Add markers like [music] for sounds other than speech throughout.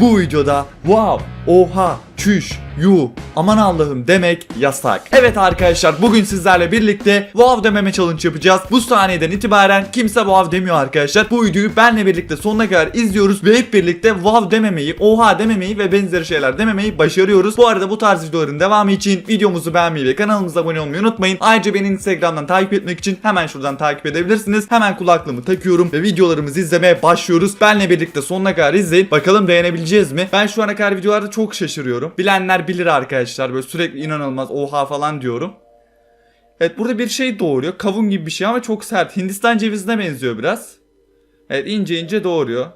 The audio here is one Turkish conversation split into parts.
Bu videoda wow, oha, çüş, yu, aman Allah'ım demek yasak. Evet arkadaşlar bugün sizlerle birlikte wow dememe challenge yapacağız. Bu saniyeden itibaren kimse wow demiyor arkadaşlar. Bu videoyu benle birlikte sonuna kadar izliyoruz ve hep birlikte wow dememeyi, oha dememeyi ve benzeri şeyler dememeyi başarıyoruz. Bu arada bu tarz videoların devamı için videomuzu beğenmeyi ve kanalımıza abone olmayı unutmayın. Ayrıca beni Instagram'dan takip etmek için hemen şuradan takip edebilirsiniz. Hemen kulaklığımı takıyorum ve videolarımızı izlemeye başlıyoruz. Benle birlikte sonuna kadar izleyin. Bakalım beğenebileceğiz mi? Ben şu ana kadar videolarda çok şaşırıyorum. Bilenler bilir arkadaşlar. Böyle sürekli inanılmaz oha falan diyorum. Evet burada bir şey doğuruyor. Kavun gibi bir şey ama çok sert. Hindistan cevizine benziyor biraz. Evet ince ince doğuruyor.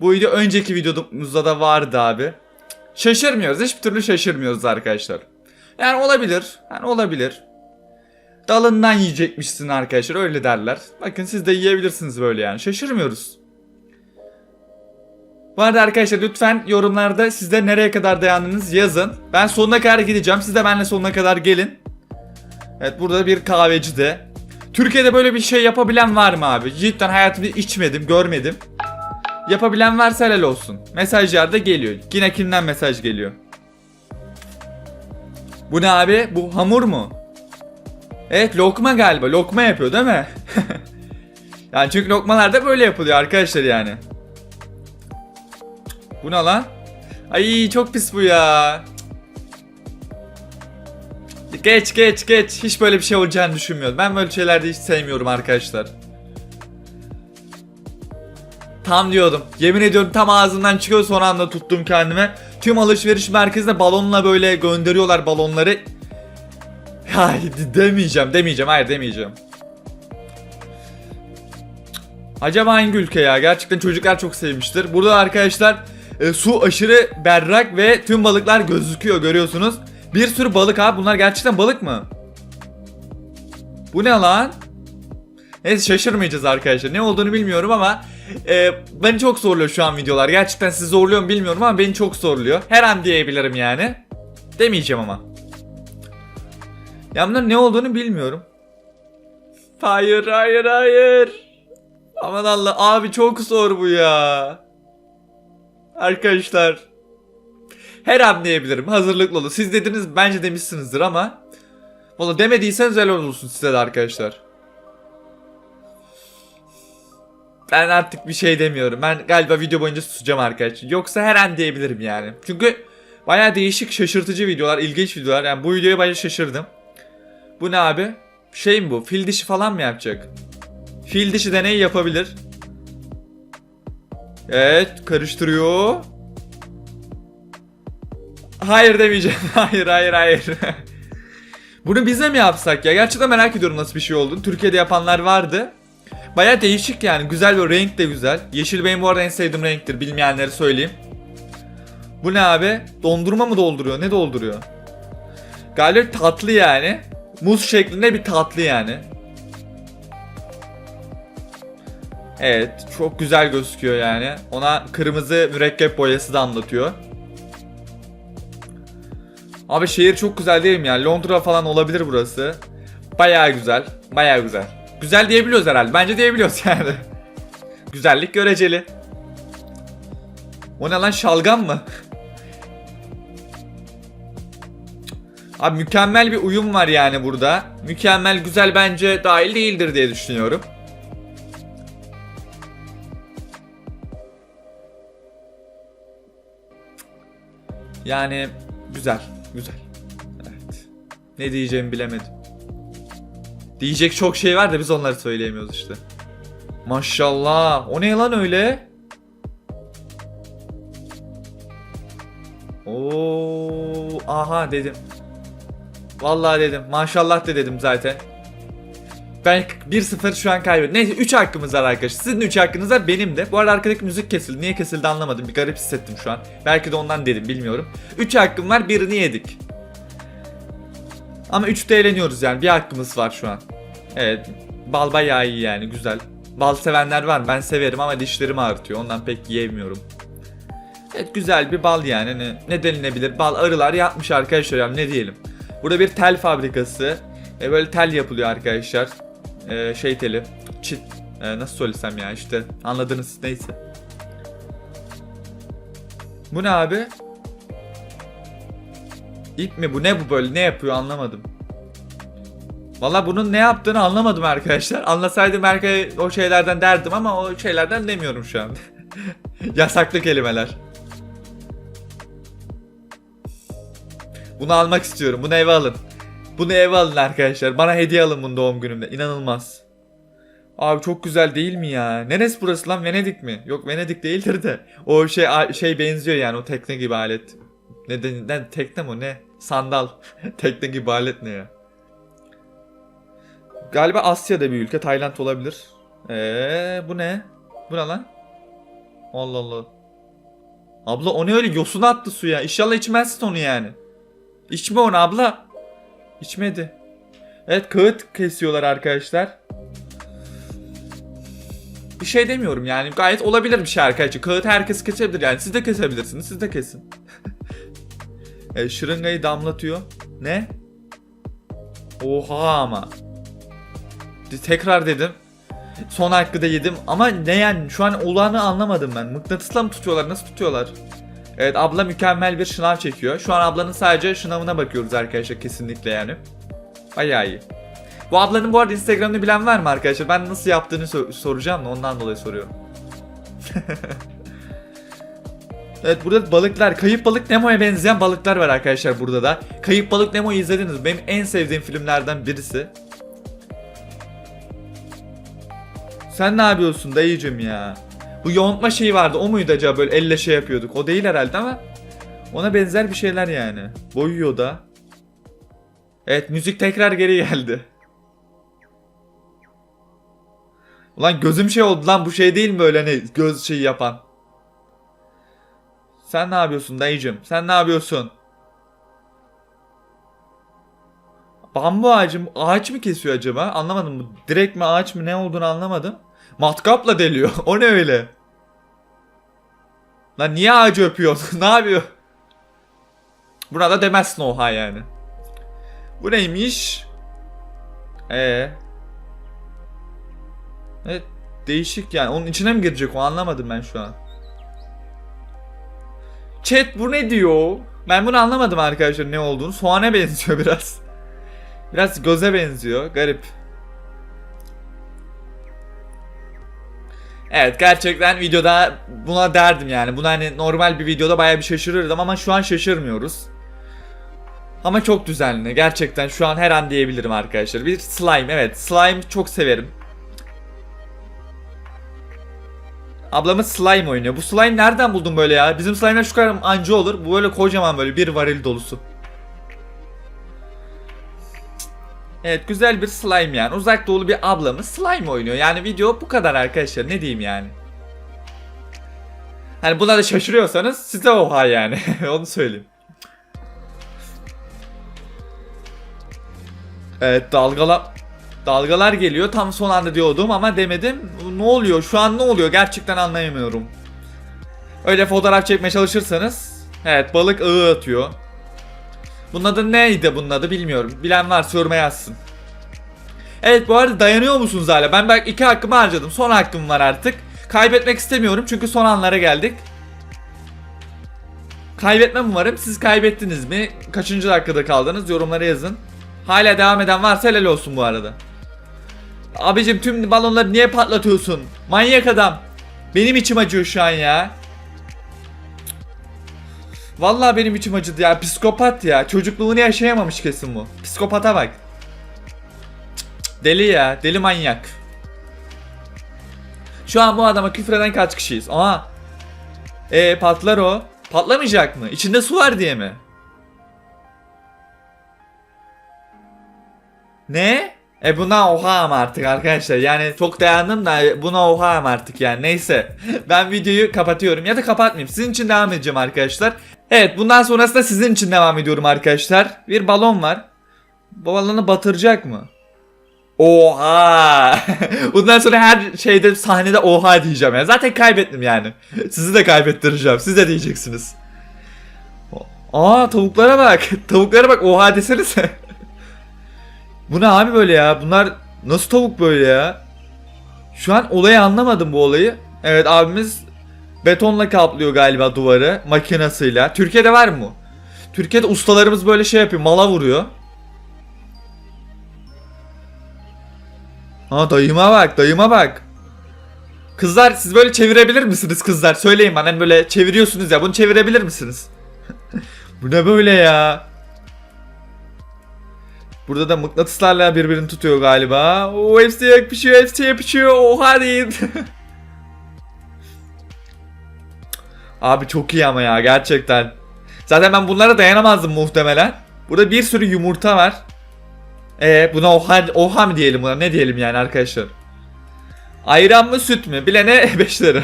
Bu video önceki videomuzda da vardı abi. Şaşırmıyoruz. Hiçbir türlü şaşırmıyoruz arkadaşlar. Yani olabilir. Yani olabilir. Dalından yiyecekmişsin arkadaşlar öyle derler. Bakın siz de yiyebilirsiniz böyle yani. Şaşırmıyoruz. Bu arada arkadaşlar lütfen yorumlarda sizde nereye kadar dayandınız yazın. Ben sonuna kadar gideceğim. Siz de benimle sonuna kadar gelin. Evet burada bir kahveci de. Türkiye'de böyle bir şey yapabilen var mı abi? Cidden hayatımda içmedim, görmedim. Yapabilen varsa helal olsun. Mesajlar da geliyor. Yine kimden mesaj geliyor? Bu ne abi? Bu hamur mu? Evet lokma galiba. Lokma yapıyor değil mi? [laughs] yani çünkü lokmalar da böyle yapılıyor arkadaşlar yani. Bu ne lan? Ay çok pis bu ya. Geç geç geç. Hiç böyle bir şey olacağını düşünmüyordum. Ben böyle şeylerde hiç sevmiyorum arkadaşlar. Tam diyordum. Yemin ediyorum tam ağzından çıkıyor son anda tuttum kendime. Tüm alışveriş merkezinde balonla böyle gönderiyorlar balonları. Hayır demeyeceğim demeyeceğim hayır demeyeceğim. Acaba hangi ülke ya? Gerçekten çocuklar çok sevmiştir. Burada arkadaşlar e, su aşırı berrak ve tüm balıklar gözüküyor görüyorsunuz. Bir sürü balık abi bunlar gerçekten balık mı? Bu ne lan? Neyse şaşırmayacağız arkadaşlar. Ne olduğunu bilmiyorum ama e, beni çok zorluyor şu an videolar. Gerçekten sizi zorluyor mu bilmiyorum ama beni çok zorluyor. Her an diyebilirim yani. Demeyeceğim ama. Ya bunların ne olduğunu bilmiyorum. Hayır hayır hayır. Aman Allah abi çok zor bu ya. Arkadaşlar. Her an diyebilirim. Hazırlıklı olun. Siz dediniz bence demişsinizdir ama. Valla demediyseniz helal olsun size de arkadaşlar. Ben artık bir şey demiyorum. Ben galiba video boyunca susacağım arkadaşlar. Yoksa her an diyebilirim yani. Çünkü baya değişik şaşırtıcı videolar, ilginç videolar. Yani bu videoya baya şaşırdım. Bu ne abi? Şey mi bu? Fil dişi falan mı yapacak? Fil dişi deneyi yapabilir. Evet karıştırıyor. Hayır demeyeceğim. [laughs] Hayır hayır hayır. [laughs] Bunu bize mi yapsak ya? Gerçekten merak ediyorum nasıl bir şey olduğunu. Türkiye'de yapanlar vardı. Baya değişik yani. Güzel bir renk de güzel. Yeşil benim bu arada en sevdiğim renktir. Bilmeyenlere söyleyeyim. Bu ne abi? Dondurma mı dolduruyor? Ne dolduruyor? Galiba tatlı yani. Muz şeklinde bir tatlı yani. Evet, çok güzel gözüküyor yani. Ona kırmızı mürekkep boyası da anlatıyor. Abi şehir çok güzel değil mi ya? Londra falan olabilir burası. Bayağı güzel. Bayağı güzel. Güzel diyebiliyoruz herhalde. Bence diyebiliyoruz [laughs] yani. Güzellik göreceli. O ne lan şalgam mı? Abi mükemmel bir uyum var yani burada. Mükemmel güzel bence dahil değildir diye düşünüyorum. Yani güzel, güzel. Evet. Ne diyeceğimi bilemedim. Diyecek çok şey var da biz onları söyleyemiyoruz işte. Maşallah. O ne lan öyle? Oo, aha dedim. Vallahi dedim. Maşallah de dedim zaten. Ben 1-0 şu an kaybettim. Neyse 3 hakkımız var arkadaşlar. Sizin 3 hakkınız var benim de. Bu arada arkadaki müzik kesildi. Niye kesildi anlamadım. Bir garip hissettim şu an. Belki de ondan dedim bilmiyorum. 3 hakkım var birini yedik. Ama 3'te eğleniyoruz yani. Bir hakkımız var şu an. Evet. Bal bayağı iyi yani güzel. Bal sevenler var. Ben severim ama dişlerim ağrıtıyor. Ondan pek yiyemiyorum. Evet güzel bir bal yani. Ne, ne denilebilir? Bal arılar yapmış arkadaşlar yani ne diyelim. Burada bir tel fabrikası. E, böyle tel yapılıyor arkadaşlar. E, şey teli. Çit. E, nasıl söylesem ya işte. Anladınız neyse. Bu ne abi? İp mi bu ne bu böyle ne yapıyor anlamadım. Valla bunun ne yaptığını anlamadım arkadaşlar. Anlasaydım belki o şeylerden derdim ama o şeylerden demiyorum şu an. [laughs] Yasaklı kelimeler. Bunu almak istiyorum. Bunu eve alın. Bunu eve alın arkadaşlar. Bana hediye alın bunu doğum günümde. İnanılmaz. Abi çok güzel değil mi ya? Neresi burası lan? Venedik mi? Yok Venedik değildir de. O şey şey benziyor yani o tekne gibi alet. Ne, de, ne tekne mi ne? Sandal. [laughs] tekne gibi alet ne ya? Galiba Asya'da bir ülke. Tayland olabilir. Eee bu ne? Bu ne lan? Allah Allah. Abla o ne öyle yosun attı suya. İnşallah içmezsin onu yani. İçme onu abla. İçmedi. Evet kağıt kesiyorlar arkadaşlar. Bir şey demiyorum yani gayet olabilir bir şey arkadaşlar. Kağıt herkes kesebilir yani siz de kesebilirsiniz siz de kesin. [laughs] e, şırıngayı damlatıyor. Ne? Oha ama. Tekrar dedim. Son hakkı da yedim ama ne yani şu an olağanı anlamadım ben. Mıknatısla mı tutuyorlar nasıl tutuyorlar? Evet abla mükemmel bir şınav çekiyor. Şu an ablanın sadece şınavına bakıyoruz arkadaşlar kesinlikle yani. Bayağı iyi. Bu ablanın bu arada Instagram'ını bilen var mı arkadaşlar? Ben nasıl yaptığını so- soracağım da ondan dolayı soruyorum. [laughs] evet burada balıklar, kayıp balık Nemo'ya benzeyen balıklar var arkadaşlar burada da. Kayıp balık Nemo'yu izlediniz. Benim en sevdiğim filmlerden birisi. Sen ne yapıyorsun dayıcım ya? Bu yontma şeyi vardı. O muydu acaba böyle elle şey yapıyorduk? O değil herhalde ama ona benzer bir şeyler yani. Boyuyor da. Evet müzik tekrar geri geldi. Ulan gözüm şey oldu lan bu şey değil mi böyle hani göz şeyi yapan? Sen ne yapıyorsun dayıcım? Sen ne yapıyorsun? Bambu ağacı mı? Ağaç mı kesiyor acaba? Anlamadım. Direkt mi ağaç mı ne olduğunu anlamadım. Matkapla deliyor. [laughs] o ne öyle? Lan niye ağacı öpüyorsun? [laughs] ne yapıyor? Buna da demezsin oha yani. Bu neymiş? Ee. Evet değişik yani. Onun içine mi girecek o anlamadım ben şu an. Chat bu ne diyor? Ben bunu anlamadım arkadaşlar ne olduğunu. Soğana benziyor [laughs] biraz. Biraz göze benziyor. Garip. Evet gerçekten videoda buna derdim yani. Buna hani normal bir videoda baya bir şaşırırdım ama şu an şaşırmıyoruz. Ama çok düzenli. Gerçekten şu an her an diyebilirim arkadaşlar. Bir slime evet. Slime çok severim. Ablamız slime oynuyor. Bu slime nereden buldun böyle ya? Bizim slime'ler şu kadar anca olur. Bu böyle kocaman böyle bir varil dolusu. Evet güzel bir slime yani. Uzak doğulu bir ablamız slime oynuyor. Yani video bu kadar arkadaşlar. Ne diyeyim yani. Hani buna da şaşırıyorsanız size oha yani. [laughs] Onu söyleyeyim. Evet dalgalar dalgalar geliyor. Tam son anda diyordum ama demedim. Ne oluyor? Şu an ne oluyor? Gerçekten anlayamıyorum. Öyle fotoğraf çekmeye çalışırsanız evet balık ağı atıyor. Bunun adı neydi bunun adı bilmiyorum. Bilen varsa yoruma yazsın. Evet bu arada dayanıyor musunuz hala? Ben belki iki hakkımı harcadım. Son hakkım var artık. Kaybetmek istemiyorum çünkü son anlara geldik. Kaybetmem umarım. Siz kaybettiniz mi? Kaçıncı dakikada kaldınız? Yorumlara yazın. Hala devam eden varsa helal olsun bu arada. Abicim tüm balonları niye patlatıyorsun? Manyak adam. Benim içim acıyor şu an ya. Vallahi benim içim acıdı ya. Psikopat ya. Çocukluğunu yaşayamamış kesin bu. Psikopata bak. Deli ya. Deli manyak. Şu an bu adama küfür eden kaç kişiyiz? Aha. E patlar o. Patlamayacak mı? İçinde su var diye mi? Ne? E buna oha artık arkadaşlar yani çok dayandım da buna oha artık yani neyse [laughs] ben videoyu kapatıyorum ya da kapatmayayım sizin için devam edeceğim arkadaşlar Evet bundan sonrasında sizin için devam ediyorum arkadaşlar. Bir balon var. Bu balonu batıracak mı? Oha! [laughs] Bundan sonra her şeyde sahnede oha diyeceğim yani zaten kaybettim yani. Sizi de kaybettireceğim. Siz de diyeceksiniz. Aa tavuklara bak. [laughs] Tavuklara bak oha desenize. [laughs] Bu ne abi böyle ya? Bunlar nasıl tavuk böyle ya? Şu an olayı anlamadım bu olayı. Evet abimiz Betonla kaplıyor galiba duvarı makinasıyla. Türkiye'de var mı? Türkiye'de ustalarımız böyle şey yapıyor. Mala vuruyor. Ha dayıma bak dayıma bak. Kızlar siz böyle çevirebilir misiniz kızlar? Söyleyin bana hani böyle çeviriyorsunuz ya bunu çevirebilir misiniz? [laughs] Bu ne böyle ya? Burada da mıknatıslarla birbirini tutuyor galiba. O hepsi yapışıyor, hepsi yapışıyor. Oha değil. [laughs] Abi çok iyi ama ya gerçekten. Zaten ben bunlara dayanamazdım muhtemelen. Burada bir sürü yumurta var. E buna oha, oha mı diyelim buna ne diyelim yani arkadaşlar. Ayran mı süt mü? Bilene 5 [laughs] lira.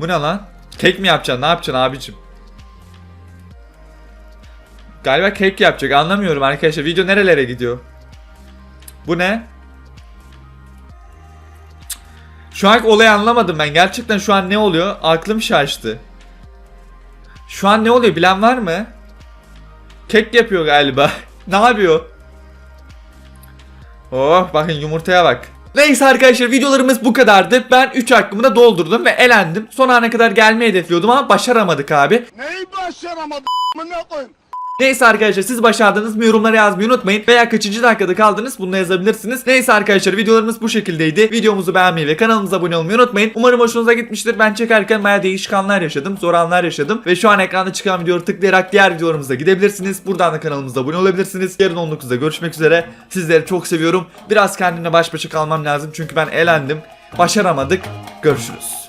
Bu ne lan? Kek mi yapacaksın? Ne yapacaksın abicim? Galiba kek yapacak. Anlamıyorum arkadaşlar. Video nerelere gidiyor? Bu ne? Şu an olayı anlamadım ben. Gerçekten şu an ne oluyor? Aklım şaştı. Şu an ne oluyor? Bilen var mı? Kek yapıyor galiba. [laughs] ne yapıyor? Oh bakın yumurtaya bak. Neyse arkadaşlar videolarımız bu kadardı. Ben 3 hakkımı da doldurdum ve elendim. Son ana kadar gelmeyi hedefliyordum ama başaramadık abi. Neyi başaramadım ne koyayım? Neyse arkadaşlar siz başardınız mı yorumlara yazmayı unutmayın. Veya kaçıncı dakikada kaldınız bunu yazabilirsiniz. Neyse arkadaşlar videolarımız bu şekildeydi. Videomuzu beğenmeyi ve kanalımıza abone olmayı unutmayın. Umarım hoşunuza gitmiştir. Ben çekerken baya değişik anlar yaşadım. Zor anlar yaşadım. Ve şu an ekranda çıkan videoları tıklayarak diğer videolarımıza gidebilirsiniz. Buradan da kanalımıza abone olabilirsiniz. Yarın 19'da görüşmek üzere. Sizleri çok seviyorum. Biraz kendimle baş başa kalmam lazım. Çünkü ben elendim. Başaramadık. Görüşürüz.